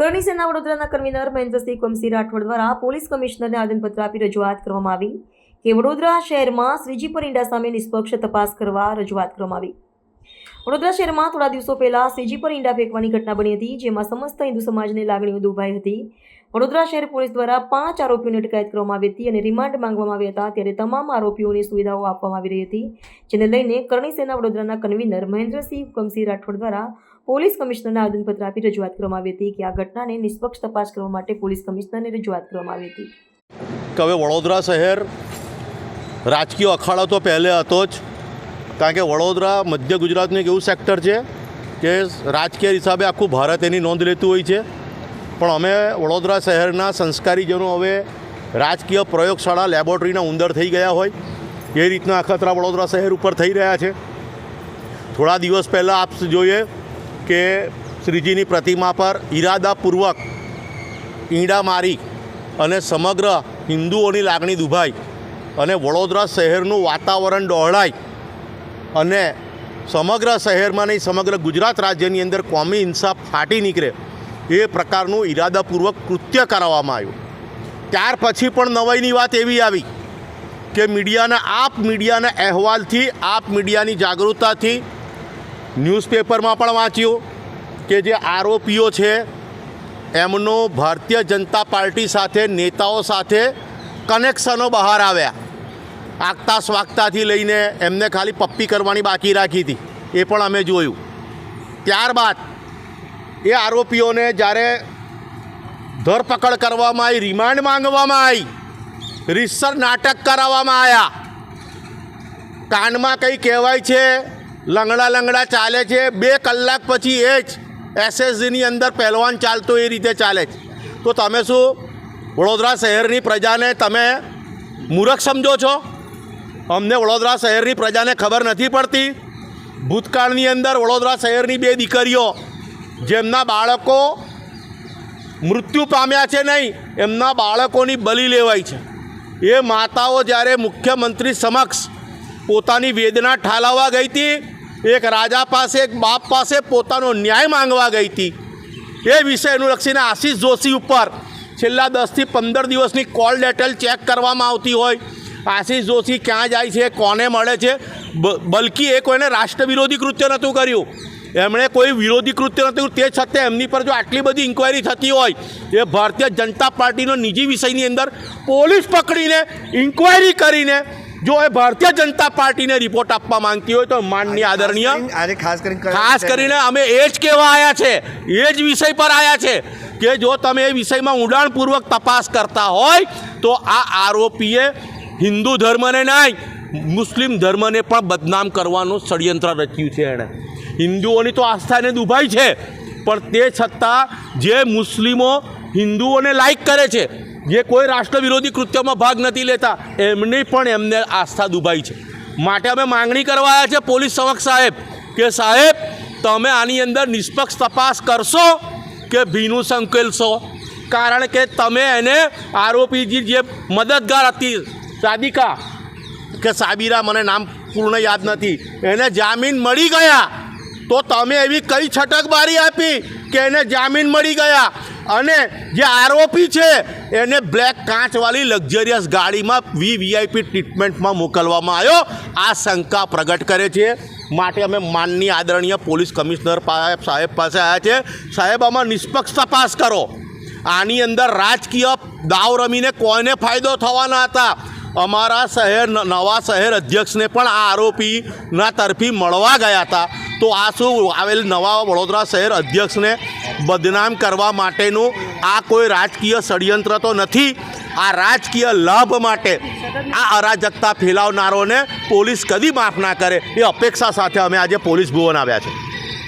કરણી સેના વડોદરાના કન્વીનર મહેન્દ્રસિંહ કમસી રાઠોડ દ્વારા પોલીસ કમિશનરને આવેદનપત્ર આપી રજૂઆત કરવામાં આવી કે વડોદરા શહેરમાં શ્રીજી પરિંડા સામે નિષ્પક્ષ તપાસ કરવા રજૂઆત કરવામાં આવી. વડોદરા શહેરમાં થોડા દિવસો પહેલા શ્રીજી પર ઈંડા ફેંકવાની ઘટના બની હતી, જેમાં સમસ્ત હિન્દુ સમાજની લાગણીઓ દુભાઈ હતી. વડોદરા શહેર પોલીસ દ્વારા પાંચ આરોપીઓની અટકાયત કરવામાં આવી હતી અને રિમાન્ડ માંગવામાં આવ્યા હતા, ત્યારે તમામ આરોપીઓની સુવિધાઓ આપવામાં આવી રહી હતી, જેને લઈને કરણી સેના વડોદરાના કન્વીનર મહેન્દ્રસિંહ કમસી રાઠોડ દ્વારા પોલીસ કમિશનરને આવેદનપત્ર આપી રજૂઆત કરવામાં આવી હતી કે આ ઘટનાને નિષ્પક્ષ તપાસ કરવા માટે પોલીસ કમિશનરને રજૂઆત કરવામાં આવી હતી. હવે વડોદરા શહેર રાજકીય અખાડો તો પહેલે હતો જ. કારણ કે વડોદરા, મધ્ય ગુજરાતનું એક એવું સેક્ટર છે કે રાજકીય હિસાબે આખું ભારત એની નોંધ લેતું હોય છે. પણ અમે વડોદરા શહેરના સંસ્કારીજનો હવે રાજકીય પ્રયોગશાળા લેબોરેટરીના ઉંદર થઈ ગયા હોય. એ રીતના અખતરા વડોદરા શહેર ઉપર થઈ રહ્યા છે. થોડા દિવસ પહેલાં આપ જોઈએ કે શ્રીજીની પ્રતિમા પર ઈરાદાપૂર્વક ઈંડા મારી અને સમગ્ર હિન્દુઓની લાગણી દુભાઈ અને વડોદરા શહેરનું વાતાવરણ ડહોળાય અને સમગ્ર શહેરમાં નહીં, સમગ્ર ગુજરાત રાજ્યની અંદર કોમી હિંસા ફાટી નીકળે એ પ્રકારનું ઈરાદાપૂર્વક કૃત્ય કરાવવામાં આવ્યું. ત્યાર પછી પણ નવાઈની વાત એવી આવી કે મીડિયાના, આપ મીડિયાના અહેવાલથી, આપ મીડિયાની જાગૃતતાથી ન્યૂઝપેપરમાં પણ વાંચ્યું કે જે આરોપીઓ છે, એમનો ભારતીય જનતા પાર્ટી સાથે, નેતાઓ સાથે કનેક્શનો બહાર આવ્યા. આગતા સ્વાગતાથી લઈને એમને ખાલી પપ્પી કરવાની બાકી રાખી હતી. એ પણ અમે જોયું. ત્યારબાદ એ આરોપીઓને જ્યારે ધરપકડ કરવામાં આવી, રિમાન્ડ માંગવામાં આવી રીસર નાટક કરાવવામાં આવ્યા. કાનમાં કંઈ કહેવાય છે લંગડા લંગડા ચાલે છે. બે કલાક પછી એ જ એસએસજીની અંદર પહેલવાન ચાલતો એ રીતે ચાલે છે. તો તમે શું વડોદરા શહેરની પ્રજાને તમે મૂરખ સમજો છો? અમને વડોદરા શહેરની પ્રજાને ખબર નથી પડતી. ભૂતકાળની અંદર વડોદરા શહેરની બે દીકરીઓ, જેમના બાળકો મૃત્યુ પામ્યા છે નહીં, એમના બાળકોની બલી લેવાય છે. એ માતાઓ જ્યારે મુખ્યમંત્રી સમક્ષ પોતાની વેદના ઠાલવવા ગઈ હતી. એક રાજા પાસે, એક બાપ પાસે પોતાનો ન્યાય માંગવા ગઈ હતી. એ વિષયનું લક્ષીને આશીષ જોશી ઉપર છેલ્લા દસથી પંદર દિવસની કોલ ડેટેલ ચેક કરવામાં આવતી હોય. આશીષ જોશી ક્યાં જાય છે, કોને મળે છે? બલકી એ કોઈને રાષ્ટ્ર વિરોધી કૃત્ય નહોતું કર્યું. એમણે કોઈ વિરોધી કૃત્ય નહોતું તે છતાં એમની પર જો આટલી બધી ઇન્ક્વાયરી થતી હોય, એ ભારતીય જનતા પાર્ટીનો નિજી વિષયની અંદર પોલીસ પકડીને ઇન્ક્વાયરી કરીને જો એ ભારતીય જનતા પાર્ટીને રિપોર્ટ આપવા માંગતી હોય તો માનની આદરણીય આજે ખાસ કરીને ખાસ કરીને અમે એ જ કહેવા આવ્યા છે એ જ વિષય પર આવ્યા છે કે જો તમે એ વિષયમાં ઊંડાણપૂર્વક તપાસ કરતા હોય તો આ આરોપીએ હિન્દુ ધર્મને નહીં મુસ્લિમ ધર્મને પણ બદનામ કરવાનું ષડયંત્ર રચ્યું છે એણે. હિન્દુઓની તો આસ્થાને દુભાઈ છે પણ તે છતાં જે મુસ્લિમો હિન્દુઓને લાઈક કરે છે જે કોઈ રાષ્ટ્ર વિરોધી કૃત્યમાં ભાગ નથી લેતા, એમની પણ એમને આસ્થા દુભાઈ છે. માટે અમે માંગણી કરવા આવ્યા છે પોલીસ સમક્ષ સાહેબ, કે સાહેબ, તમે આની અંદર નિષ્પક્ષ તપાસ કરશો કે ભીનું સંકેલશો? કારણ કે તમે એને આરોપીજી જે મદદગાર હતી, સાદિકા, કે સાબિરા, મને નામ પૂર્ણ યાદ નથી, એને જામીન મળી ગયા. તો તમે એવી કઈ છટકબારી આપી કે એને જામીન મળી ગયા? અને જે આરોપી છે, એને બ્લેક કાચવાળી લક્ઝરિયસ ગાડીમાં વી વીઆઈપી ટ્રીટમેન્ટમાં મોકલવામાં આવ્યો. આ શંકા પ્રગટ કરે છે. માટે અમે માનનીય આદરણીય પોલીસ કમિશનર સાહેબ પાસે આવ્યા છે. સાહેબ, આમાં નિષ્પક્ષ તપાસ કરો. આની અંદર રાજકીય દાવ રમીને કોઈને ફાયદો થવાના હતા? અમારા શહેર નવા શહેર અધ્યક્ષને પણ આ આરોપીના તરફી મળવા ગયા હતા. તો આ શું આવેલ નવા વડોદરા શહેર અધ્યક્ષને બદનામ કરવા માટેનું આ કોઈ રાજકીય ષડયંત્ર તો નથી. આ રાજકીય લાભ માટે આ અરાજકતા ફેલાવનારોને પોલીસ કદી માફ ના કરે. એ અપેક્ષા સાથે અમે આજે પોલીસ ભુવન આવ્યા છે.